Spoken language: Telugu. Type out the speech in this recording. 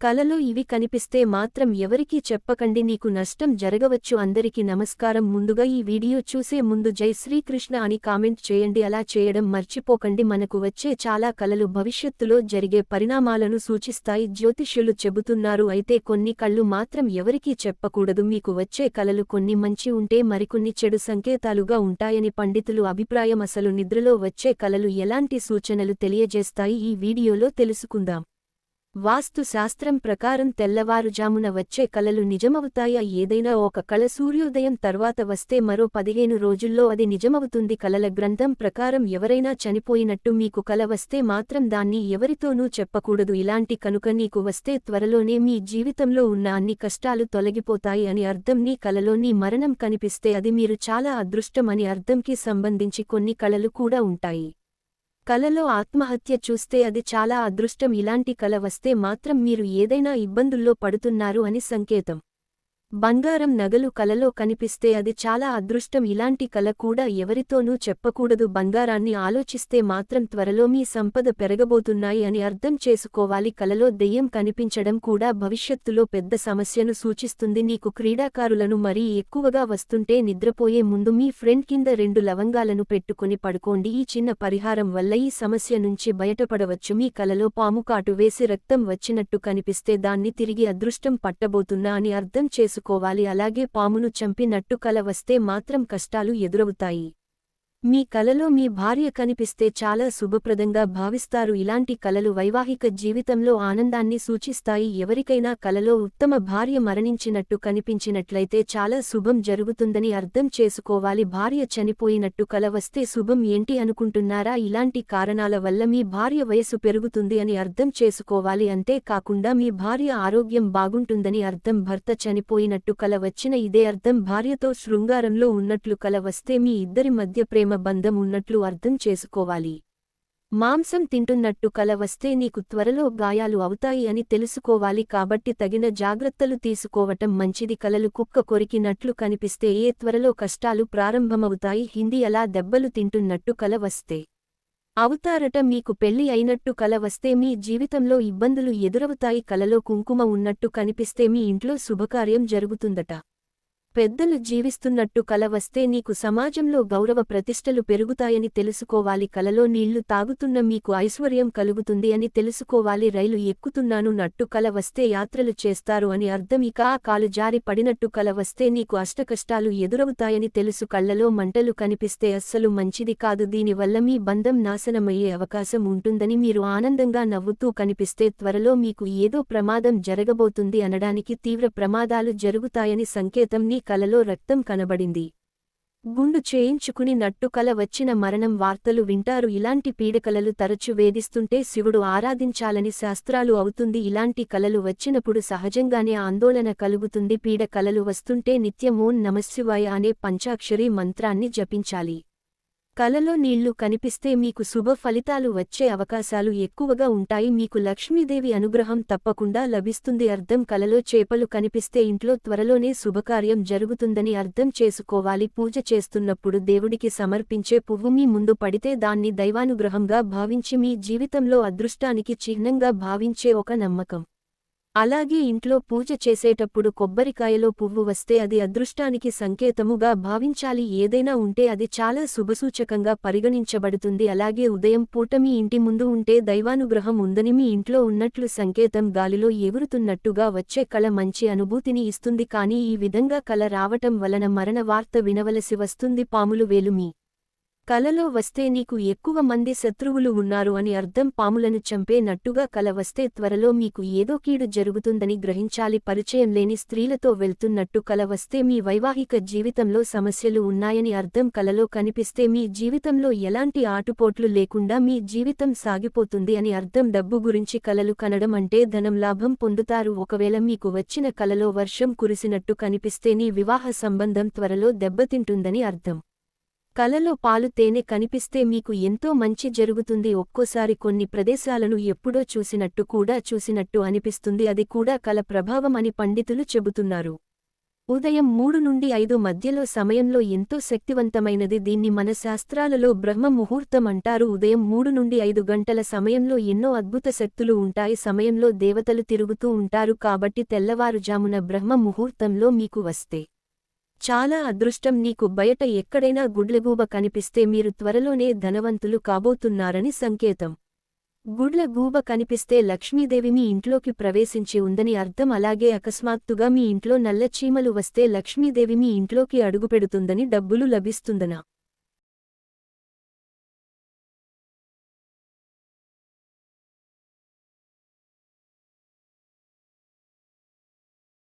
కలలో ఇవి కనిపిస్తే మాత్రం ఎవరికీ చెప్పకండి నీకు నష్టం జరగవచ్చు. అందరికి నమస్కారం. ముందుగా ఈ వీడియో చూసే ముందు జై శ్రీకృష్ణ అని కామెంట్ చేయండి. అలా చేయడం మర్చిపోకండి. మనకు వచ్చే చాలా కలలు భవిష్యత్తులో జరిగే పరిణామాలను సూచిస్తాయి. జ్యోతిష్యులు చెబుతున్నారు అయితే కొన్ని కళ్ళు మాత్రం ఎవరికీ చెప్పకూడదు. మీకు వచ్చే కలలు కొన్ని మంచి ఉంటే మరికొన్ని చెడు సంకేతాలుగా ఉంటాయని పండితులు అభిప్రాయం. అసలు నిద్రలో వచ్చే కలలు ఎలాంటి సూచనలు తెలియజేస్తాయి? ఈ వీడియోలో తెలుసుకుందాం. వాస్తు శాస్త్రం ప్రకారం తెల్లవారుజామున వచ్చే కలలు నిజమవుతాయా? ఏదైనా ఒక కళ సూర్యోదయం తర్వాత వస్తే మరో పదిహేను రోజుల్లో అది నిజమవుతుంది. కలల గ్రంథం ప్రకారం ఎవరైనా చనిపోయినట్టు మీకు కల వస్తే మాత్రం దాన్ని ఎవరితోనూ చెప్పకూడదు. ఇలాంటి కనుక నీకు వస్తే త్వరలోనే మీ జీవితంలో ఉన్న అన్ని కష్టాలు తొలగిపోతాయి అని అర్థం. నీ కలలో నీ మరణం కనిపిస్తే అది మీరు చాలా అదృష్టం అని అర్థంకి సంబంధించి కొన్ని కళలు కూడా ఉంటాయి. కలలో ఆత్మహత్య చూస్తే అది చాలా అదృష్టం. ఇలాంటి కల వస్తే మాత్రం మీరు ఏదైనా ఇబ్బందుల్లో పడుతున్నారు అని సంకేతం. బంగారం నగలు కలలో కనిపిస్తే అది చాలా అదృష్టం. ఇలాంటి కల కూడా ఎవరితోనూ చెప్పకూడదు. బంగారాన్ని ఆలోచిస్తే మాత్రం త్వరలో మీ సంపద పెరగబోతున్నాయి అని అర్థం చేసుకోవాలి. కలలో దెయ్యం కనిపించడం కూడా భవిష్యత్తులో పెద్ద సమస్యను సూచిస్తుంది. నీకు క్రీడాకారులను మరీ ఎక్కువగా వస్తుంటే నిద్రపోయే ముందు మీ ఫ్రెండ్ కింద రెండు లవంగాలను పెట్టుకుని పడుకోండి. ఈ చిన్న పరిహారం వల్ల ఈ సమస్య నుంచి బయటపడవచ్చు. మీ కలలో పాము కాటు వేసి రక్తం వచ్చినట్టు కనిపిస్తే దాన్ని తిరిగి అదృష్టం పట్టబోతున్నా అని అర్థం చేసుకోవాలి అలాగే పామును చంపినట్టు కల వస్తే మాత్రం కష్టాలు ఎదురవుతాయి. మీ కలలో మీ భార్య కనిపిస్తే చాలా శుభప్రదంగా భావిస్తారు. ఇలాంటి కలలు వైవాహిక జీవితంలో ఆనందాన్ని సూచిస్తాయి. ఎవరికైనా కలలో ఉత్తమ భార్య మరణించినట్టు కనిపించినట్లయితే చాలా శుభం జరుగుతుందని అర్థం చేసుకోవాలి. భార్య చనిపోయినట్టు కల వస్తే శుభం ఏంటి అనుకుంటున్నారా? ఇలాంటి కారణాల వల్ల మీ భార్య వయసు పెరుగుతుంది అని అర్థం చేసుకోవాలి. అంతేకాకుండా మీ భార్య ఆరోగ్యం బాగుంటుందని అర్థం. భర్త చనిపోయినట్టు కల వచ్చిన ఇదే అర్థం. భార్యతో శృంగారంలో ఉన్నట్లు కల వస్తే మీ ఇద్దరి మధ్య ప్రేమ బంధం ఉన్నట్లు అర్థం చేసుకోవాలి. మాంసం తింటున్నట్టు కల వస్తే నీకు త్వరలో గాయాలు అవుతాయి అని తెలుసుకోవాలి కాబట్టి తగిన జాగ్రత్తలు తీసుకోవటం మంచిది. కలలు కుక్క కొరికినట్లు కనిపిస్తే ఏ త్వరలో కష్టాలు ప్రారంభమవుతాయి? హిందీ అలా దెబ్బలు తింటున్నట్టు కల వస్తే. అవుతారట మీకు పెళ్ళి అయినట్టు కల వస్తే మీ జీవితంలో ఇబ్బందులు ఎదురవుతాయి. కలలో కుంకుమ ఉన్నట్టు కనిపిస్తే మీ ఇంట్లో శుభకార్యం జరుగుతుందట. పెద్దలు జీవిస్తున్నట్టు కల వస్తే నీకు సమాజంలో గౌరవ ప్రతిష్టలు పెరుగుతాయని తెలుసుకోవాలి. కలలో నీళ్ళు తాగుతున్న మీకు ఐశ్వర్యం కలుగుతుంది అని తెలుసుకోవాలి. రైలు ఎక్కుతున్నాను నట్టు కల వస్తే యాత్రలు చేస్తారు అని అర్థం. ఇక ఆ కాలు జారి పడినట్టు కల వస్తే నీకు అష్టకష్టాలు ఎదురవుతాయని తెలుసు. కళ్ళలో మంటలు కనిపిస్తే అస్సలు మంచిది కాదు. దీనివల్ల మీ బంధం నాశనమయ్యే అవకాశం ఉంటుందని మీరు ఆనందంగా నవ్వుతూ కనిపిస్తే త్వరలో మీకు ఏదో ప్రమాదం జరగబోతుంది అనడానికి తీవ్ర ప్రమాదాలు జరుగుతాయని సంకేతం. నీ కలలో రక్తం కనబడింది. గుండు చేయించుకుని నట్టుకల వచ్చిన మరణం వార్తలు వింటారు. ఇలాంటి పీడకలలు తరచు వేధిస్తుంటే శివుడు ఆరాధించాలని శాస్త్రాలు అవుతుంది. ఇలాంటి కలలు వచ్చినప్పుడు సహజంగానే ఆందోళన కలుగుతుంది. పీడ కలలు వస్తుంటే నిత్యం ఓం నమశివాయ అనే పంచాక్షరి మంత్రాన్ని జపించాలి. కలలో నీళ్ళు కనిపిస్తే మీకు శుభ ఫలితాలు వచ్చే అవకాశాలు ఎక్కువగా ఉంటాయి. మీకు లక్ష్మీదేవి అనుగ్రహం తప్పకుండా లభిస్తుంది. అర్థం కలలో చేపలు కనిపిస్తే ఇంట్లో త్వరలోనే శుభకార్యం జరుగుతుందని అర్థం చేసుకోవాలి. పూజ చేస్తున్నప్పుడు దేవుడికి సమర్పించే పువ్వు మీ ముందు పడితే దాన్ని దైవానుగ్రహంగా భావించి మీ జీవితంలో అదృష్టానికి చిహ్నంగా భావించే ఒక నమ్మకం. అలాగే ఇంట్లో పూజ చేసేటప్పుడు కొబ్బరికాయలో పువ్వు వస్తే అది అదృష్టానికి సంకేతముగా భావించాలి. ఏదైనా ఉంటే అది చాలా శుభసూచకంగా పరిగణించబడుతుంది. అలాగే ఉదయం పూట మీ ఇంటి ముందు ఉంటే దైవానుగ్రహం ఉందని మీ ఇంట్లో ఉన్నట్లు సంకేతం గాలిలో ఎగురుతున్నట్టుగా వచ్చే కళ మంచి అనుభూతిని ఇస్తుంది. కానీ ఈ విధంగా కళ రావటం వలన మరణ వార్త వినవలసి వస్తుంది. పాములు వేలుమి కలలో వస్తే నీకు ఎక్కువ మంది శత్రువులు ఉన్నారు అని అర్థం. పాములను చంపే నట్టుగా కల వస్తే త్వరలో మీకు ఏదో కీడు జరుగుతుందని గ్రహించాలి. పరిచయం లేని స్త్రీలతో వెళ్తున్నట్టు కల వస్తే మీ వైవాహిక జీవితంలో సమస్యలు ఉన్నాయని అర్థం. కలలో కనిపిస్తే మీ జీవితంలో ఎలాంటి ఆటుపోట్లు లేకుండా మీ జీవితం సాగిపోతుంది అని అర్థం. డబ్బు గురించి కలలు కనడం అంటే ధనం లాభం పొందుతారు. ఒకవేళ మీకు వచ్చిన కలలో వర్షం కురిసినట్టు కనిపిస్తే నీ వివాహ సంబంధం త్వరలో దెబ్బతింటుందని అర్థం. కలలో పాలు తేనె కనిపిస్తే మీకు ఎంతో మంచి జరుగుతుంది. ఒక్కోసారి కొన్ని ప్రదేశాలను ఎప్పుడో చూసినట్టు కూడా చూసినట్టు అనిపిస్తుంది. అది కూడా కల ప్రభావం అని పండితులు చెబుతున్నారు. ఉదయం మూడు నుండి ఐదు మధ్యలో సమయంలో ఎంతో శక్తివంతమైనది. దీన్ని మన శాస్త్రాలలో బ్రహ్మ ముహూర్తం అంటారు. ఉదయం మూడు నుండి ఐదు గంటల సమయంలో ఎన్నో అద్భుత శక్తులు ఉంటాయి. సమయంలో దేవతలు తిరుగుతూ ఉంటారు. కాబట్టి తెల్లవారుజామున బ్రహ్మ ముహూర్తంలో మీకు వస్తే చాలా అదృష్టం నీకు బయట ఎక్కడైనా గుడ్లగూబ కనిపిస్తే మీరు త్వరలోనే ధనవంతులు కాబోతున్నారని సంకేతం. గుడ్లగూబ కనిపిస్తే లక్ష్మీదేవి మీ ఇంట్లోకి ప్రవేశించి ఉందని అర్థం అలాగే అకస్మాత్తుగా మీ ఇంట్లో నల్లచీమలు వస్తే లక్ష్మీదేవి మీ ఇంట్లోకి అడుగుపెడుతుందని డబ్బులు లభిస్తుందనా?